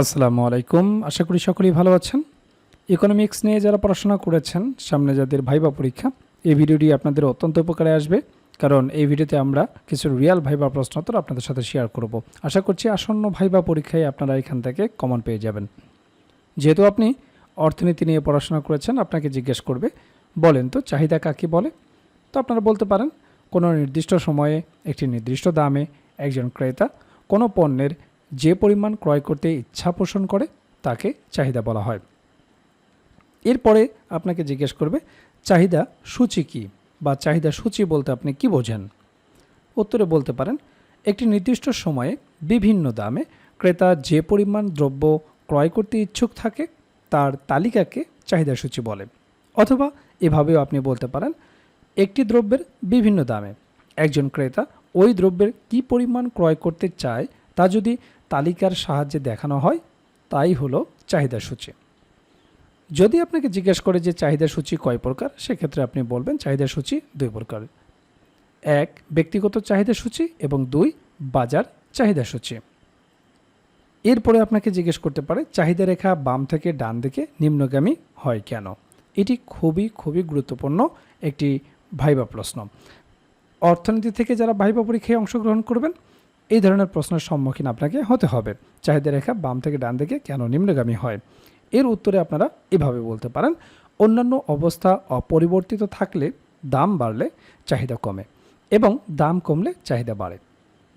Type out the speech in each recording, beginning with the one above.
আসসালামু আলাইকুম। আশা করি সকলেই ভালো আছেন। ইকোনমিক্স নিয়ে যারা পড়াশোনা করেছেন, সামনে যাদের ভাইবা পরীক্ষা, এই ভিডিওটি আপনাদের অত্যন্ত উপকারে আসবে। কারণ এই ভিডিওতে আমরা কিছু রিয়াল ভাইবা প্রশ্নোত্তর আপনাদের সাথে শেয়ার করব। আশা করছি আসন্ন ভাইবা পরীক্ষায় আপনারা এখান থেকে কমন পেয়ে যাবেন। যেহেতু আপনি অর্থনীতি নিয়ে পড়াশোনা করেছেন, আপনাকে জিজ্ঞেস করবে, বলেন তো চাহিদা কাকে বলে? তো আপনারা বলতে পারেন, কোনো নির্দিষ্ট সময়ে, একটি নির্দিষ্ট দামে একজন ক্রেতা কোনো পণ্যের যে পরিমাণ ক্রয় করতে ইচ্ছা পোষণ করে, তাকে চাহিদা বলা হয়। এরপরে আপনাকে জিজ্ঞেস করবে, চাহিদা সূচি কী বা চাহিদা সূচি বলতে আপনি কি বোঝেন? উত্তরে বলতে পারেন, একটি নির্দিষ্ট সময়ে বিভিন্ন দামে ক্রেতা যে পরিমাণ দ্রব্য ক্রয় করতে ইচ্ছুক থাকে, তার তালিকাকে চাহিদা সূচি বলে। অথবা এভাবেও আপনি বলতে পারেন, একটি দ্রব্যের বিভিন্ন দামে একজন ক্রেতা ওই দ্রব্যের কী পরিমাণ ক্রয় করতে চায়, তা যদি তালিকার সাহায্যে দেখানো হয়, তাই হলো চাহিদা সূচি। যদি আপনাকে জিজ্ঞেস করে যে চাহিদা সূচি কয় প্রকার, সেক্ষেত্রে আপনি বলবেন চাহিদা সূচি দুই প্রকার। এক, ব্যক্তিগত চাহিদা সূচি এবং দুই, বাজার চাহিদা সূচি। এরপরে আপনাকে জিজ্ঞেস করতে পারে, চাহিদা রেখা বাম থেকে ডান দিকে নিম্নগামী হয় কেন? এটি খুবই খুবই গুরুত্বপূর্ণ একটি ভাইবা প্রশ্ন। অর্থনীতি থেকে যারা ভাইবা পরীক্ষায় অংশগ্রহণ করবেন এই ধরনের প্রশ্নের সম্মুখীন আপনাকে হতে হবে। চাহিদা রেখা বাম থেকে ডান দিকে কেন নিম্নগামী হয়? এর উত্তরে আপনারা এভাবে বলতে পারেন, অন্যান্য অবস্থা অপরিবর্তিত থাকলে দাম বাড়লে চাহিদা কমে এবং দাম কমলে চাহিদা বাড়ে।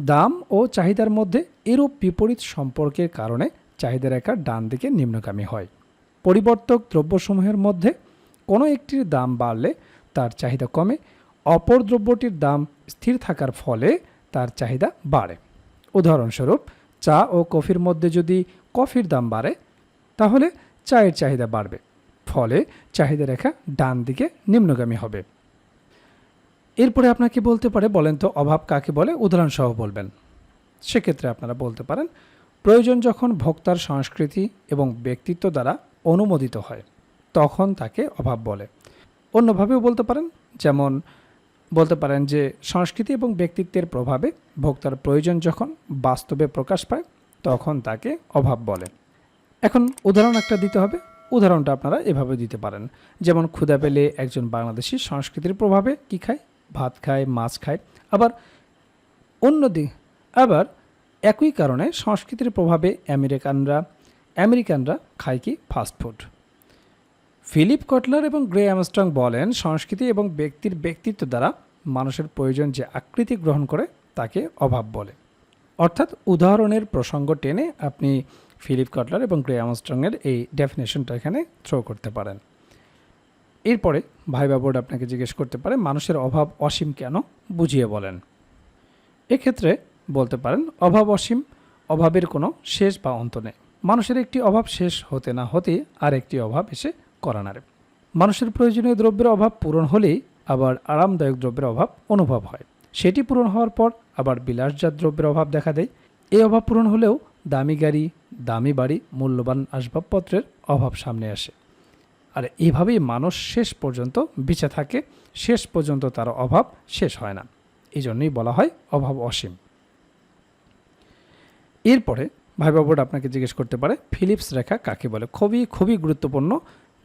দাম ও চাহিদার মধ্যে এরূপ বিপরীত সম্পর্কের কারণে চাহিদা রেখা ডান দিকে নিম্নগামী হয়। পরিবর্তক দ্রব্যসমূহের মধ্যে কোনো একটির দাম বাড়লে তার চাহিদা কমে, অপর দ্রব্যটির দাম স্থির থাকার ফলে তার চাহিদা বাড়ে। উদাহরণস্বরূপ, চা ও কফির মধ্যে যদি কফির দাম বাড়ে, তাহলে চায়ের চাহিদা বাড়বে। ফলে চাহিদা রেখা ডান দিকে নিম্নগামী হবে। এরপরে আপনাকে বলতে পারে, বলেন তো, অভাব কাকে বলে? উদাহরণসহ বলবেন। সেক্ষেত্রে আপনারা বলতে পারেন, প্রয়োজন যখন ভোক্তার সংস্কৃতি এবং ব্যক্তিত্ব দ্বারা অনুমোদিত হয়, তখন তাকে অভাব বলে। অন্যভাবেও বলতে পারেন, যেমন বলতে পারেন যে সংস্কৃতি এবং ব্যক্তিত্বের প্রভাবে ভোক্তার প্রয়োজন যখন বাস্তবে প্রকাশ পায়, তখন তাকে অভাব বলে। এখন উদাহরণ একটা দিতে হবে। উদাহরণটা আপনারা এভাবে দিতে পারেন। যেমন ক্ষুদা পেলে একজন বাংলাদেশি সংস্কৃতির প্রভাবে কি খায়? ভাত খায়, মাছ খায়। আবার অন্যদিক আবার একই কারণে সংস্কৃতির প্রভাবে আমেরিকানরা আমেরিকানরা খায় কি? ফাস্টফুড ফিলিপ কটলার এবং গ্রে অ্যামস্ট্রং বলেন, সংস্কৃতি এবং ব্যক্তির ব্যক্তিত্ব দ্বারা মানুষের প্রয়োজন যে আকৃতি গ্রহণ করে, তাকে অভাব বলে। অর্থাৎ উদাহরণের প্রসঙ্গ টেনে আপনি ফিলিপ কটলার এবং গ্রে অ্যামস্ট্রংয়ের এই ডেফিনেশনটা এখানে থ্রো করতে পারেন। এরপরে ভাইবা বোর্ড আপনাকে জিজ্ঞেস করতে পারে, মানুষের অভাব অসীম কেন? বুঝিয়ে বলেন। এক্ষেত্রে বলতে পারেন, অভাব অসীম, অভাবের কোনো শেষ বা অন্ত নেই। মানুষের একটি অভাব শেষ হতে না হতে আর একটি অভাব এসে করানারে। মানুষের প্রয়োজনীয় দ্রব্যের অভাব পূরণ হলেই আবার আরামদায়ক দ্রব্যের অভাব অনুভব হয়। সেটি পূরণ হওয়ার পর আবার বিলাসজাত দ্রব্যের অভাব দেখা দেয়। এই অভাব পূরণ হলেও দামি গাড়ি, দামি বাড়ি, মূল্যবান আসবাবপত্রের অভাব সামনে আসে। আর এইভাবেই মানুষ শেষ পর্যন্ত বেঁচে থাকে, শেষ পর্যন্ত তার অভাব শেষ হয় না। এই জন্যই বলা হয় অভাব অসীম। এরপরে ভাইবা আপনাকে জিজ্ঞেস করতে পারে, ফিলিপস রেখা কাকে বলে? খুবই খুবই গুরুত্বপূর্ণ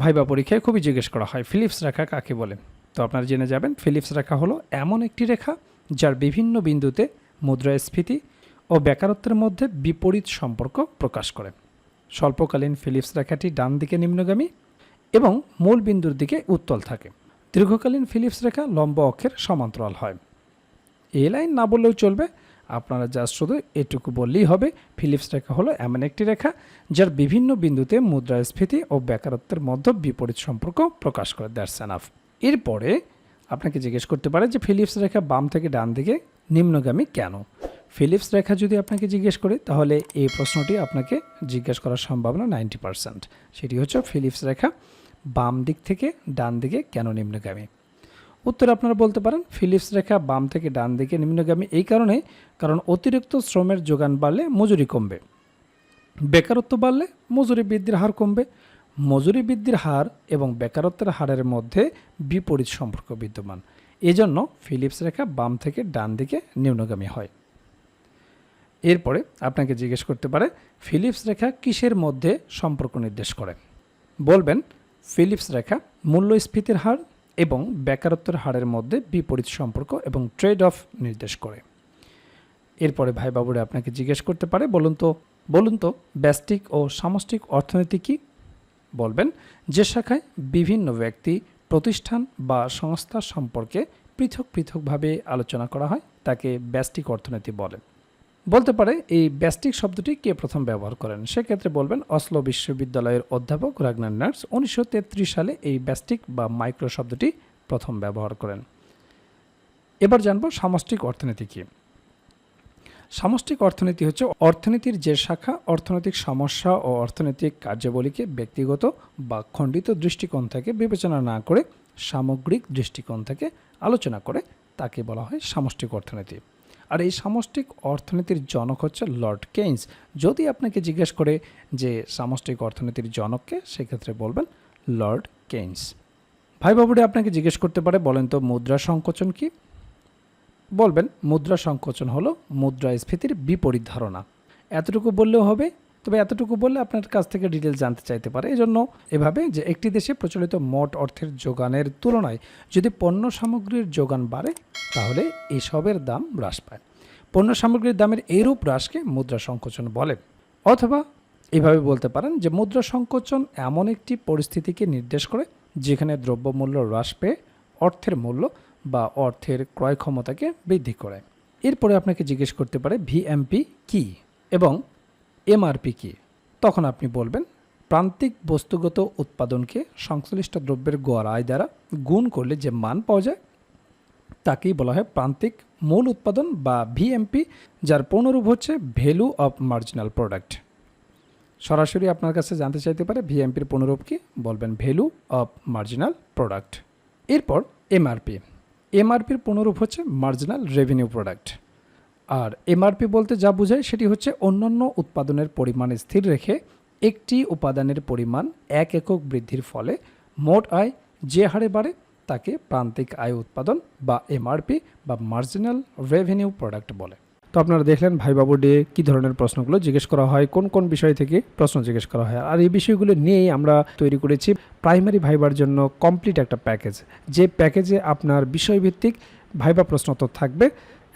ভাইবা পরীক্ষায় খুবই জিজ্ঞেস করা হয়, ফিলিপস রেখা কাকে বলে? তো আপনারা জেনে যাবেন, ফিলিপস রেখা হলো এমন একটি রেখা যার বিভিন্ন বিন্দুতে মুদ্রাস্ফীতি ও বেকারত্বের মধ্যে বিপরীত সম্পর্ক প্রকাশ করে। স্বল্পকালীন ফিলিপস রেখাটি ডান দিকে নিম্নগামী এবং মূল বিন্দুর দিকে উত্তল থাকে। দীর্ঘকালীন ফিলিপস রেখা লম্ব অক্ষের সমান্তরাল হয়। এই লাইন না বললেও চলবে আপনারা জাস্ট শুধু এটুকু বললেই হবে ফিলিপস রেখা হলো এমন একটি রেখা যার বিভিন্ন বিন্দুতে মুদ্রাস্ফীতি ও বেকারত্বের মধ্যে বিপরীত সম্পর্ক প্রকাশ করে দ্যাটস এনাফ এরপরে আপনাকে জিজ্ঞেস করতে পারে যে ফিলিপস রেখা বাম থেকে ডান দিকে নিম্নগামী কেন? ফিলিপস রেখা যদি আপনাকে জিজ্ঞেস করে, তাহলে এই প্রশ্নটি আপনাকে জিজ্ঞেস করার সম্ভাবনা নাইনটি পার্সেন্ট সেটি হচ্ছে ফিলিপস রেখা বাম দিক থেকে ডান দিকে কেন নিম্নগামী? উত্তর আপনারা বলতে পারেন, ফিলিপস রেখা বাম থেকে ডান দিকে নিম্নগামী এই কারণে, কারণ অতিরিক্ত শ্রমের যোগান বাড়লে মজুরি কমবে। বেকারত্ব বাড়লে মজুরি বৃদ্ধির হার কমবে। মজুরি বৃদ্ধির হার এবং বেকারত্বের হারের মধ্যে বিপরীত সম্পর্ক বিদ্যমান। এজন্য ফিলিপস রেখা বাম থেকে ডান দিকে নিম্নগামী হয়। এরপরে আপনাকে জিজ্ঞেস করতে পারে, ফিলিপস রেখা কিসের মধ্যে সম্পর্ক নির্দেশ করে? বলবেন, ফিলিপস রেখা মূল্যস্ফীতির হার এবং বেকারত্বের হারের মধ্যে বিপরীত সম্পর্ক এবং ট্রেড অফ নির্দেশ করে। এরপরে ভাই বাবুরা আপনাকে জিজ্ঞেস করতে পারে, বলুন তো বলুন তো, ব্যষ্টিক ও সামষ্টিক অর্থনীতি কী? বলবেন, যে শাখায় বিভিন্ন ব্যক্তি, প্রতিষ্ঠান বা সংস্থা সম্পর্কে পৃথক পৃথকভাবে আলোচনা করা হয়, তাকে ব্যষ্টিক অর্থনীতি বলে। বলতে পারে এই ব্যাস্টিক শব্দটি কে প্রথম ব্যবহার করেন? সেক্ষেত্রে বলবেন অসলো বিশ্ববিদ্যালয়ের অধ্যাপক রাগনার নার্স। উনিশশো তেত্রিশ সালে এই ব্যাস্টিক বা মাইক্রো শব্দটি প্রথম ব্যবহার করেন। এবার জানব সামষ্টিক অর্থনীতি কী? সামষ্টিক অর্থনীতি হচ্ছে অর্থনীতির যে শাখা, অর্থনৈতিক সমস্যা ও অর্থনৈতিক কার্যাবলীকে ব্যক্তিগত বা খণ্ডিত দৃষ্টিকোণ থেকে বিবেচনা না করে সামগ্রিক দৃষ্টিকোণ থেকে আলোচনা করে তাকে বলা হয় সামষ্টিক অর্থনীতি। আর এই সামষ্টিক অর্থনীতির জনক হচ্ছে লর্ড কেইনস। যদি আপনাকে জিজ্ঞেস করে যে সামষ্টিক অর্থনীতির জনককে সেক্ষেত্রে বলবেন লর্ড কেইনস। ভাই বাবুরে আপনাকে জিজ্ঞেস করতে পারে, বলেন তো মুদ্রা সংকোচন কি? বলবেন, মুদ্রা সংকোচন হলো মুদ্রাস্ফীতির বিপরীত ধারণা। এতটুকু বললেও হবে তবে এতটুকু বললে আপনার কাছ থেকে ডিটেল জানতে চাইতে পারে। এজন্য এভাবে যে একটি দেশে প্রচলিত মোট অর্থের যোগানের তুলনায় যদি পণ্য সামগ্রীর যোগান বাড়ে, তাহলে এসবের দাম হ্রাস পায়। পণ্য সামগ্রীর দামের এরূপ হ্রাসকে মুদ্রা সংকোচন বলে। অথবা এভাবে বলতে পারেন যে মুদ্রা সংকোচন এমন একটি পরিস্থিতিকে নির্দেশ করে যেখানে দ্রব্যমূল্য হ্রাস পেয়ে অর্থের মূল্য বা অর্থের ক্রয় ক্ষমতাকে বৃদ্ধি করে। এরপরে আপনাকে জিজ্ঞেস করতে পারে, ভিএমপি কি? এবং এমআরপি কি? তখন আপনি বলবেন, প্রান্তিক বস্তুগত উৎপাদনকে সংশ্লিষ্ট দ্রব্যের গড় আয় দ্বারা গুণ করলে যে মান পাওয়া যায়, তাকেই বলা হয় প্রান্তিক মূল উৎপাদন বা ভিএমপি যার পূর্ণরূপ হচ্ছে ভ্যালু অফ মার্জিনাল প্রোডাক্ট সরাসরি আপনার কাছে জানতে চাইতে পারে ভিএমপির পূর্ণরূপ কি? বলবেন ভ্যালু অফ মার্জিনাল প্রোডাক্ট এরপর এমআরপি এমআরপির পুনরূপ হচ্ছে মার্জিনাল রেভিনিউ প্রোডাক্ট আর এমআরপি বলতে যা বোঝায় সেটি হচ্ছে অন্যান্য উৎপাদনের পরিমাণ স্থির রেখে একটি উপাদানের পরিমাণ এক একক বৃদ্ধির ফলে মোট আয় যে হারে বাড়ে তাকে প্রান্তিক আয় উৎপাদন বা এমআরপি বা মার্জিনাল রেভিনিউ প্রোডাক্ট বলে। তো আপনারা দেখলেন ভাই বাবু ডে কী ধরনের প্রশ্নগুলো জিজ্ঞেস করা হয়, কোন কোন বিষয় থেকে প্রশ্ন জিজ্ঞেস করা হয়। আর এই বিষয়গুলো নিয়েই আমরা তৈরি করেছি প্রাইমারি ভাইবার জন্য কমপ্লিট একটা প্যাকেজ যে প্যাকেজে আপনার বিষয়ভিত্তিক ভাইবা প্রশ্ন তো থাকবে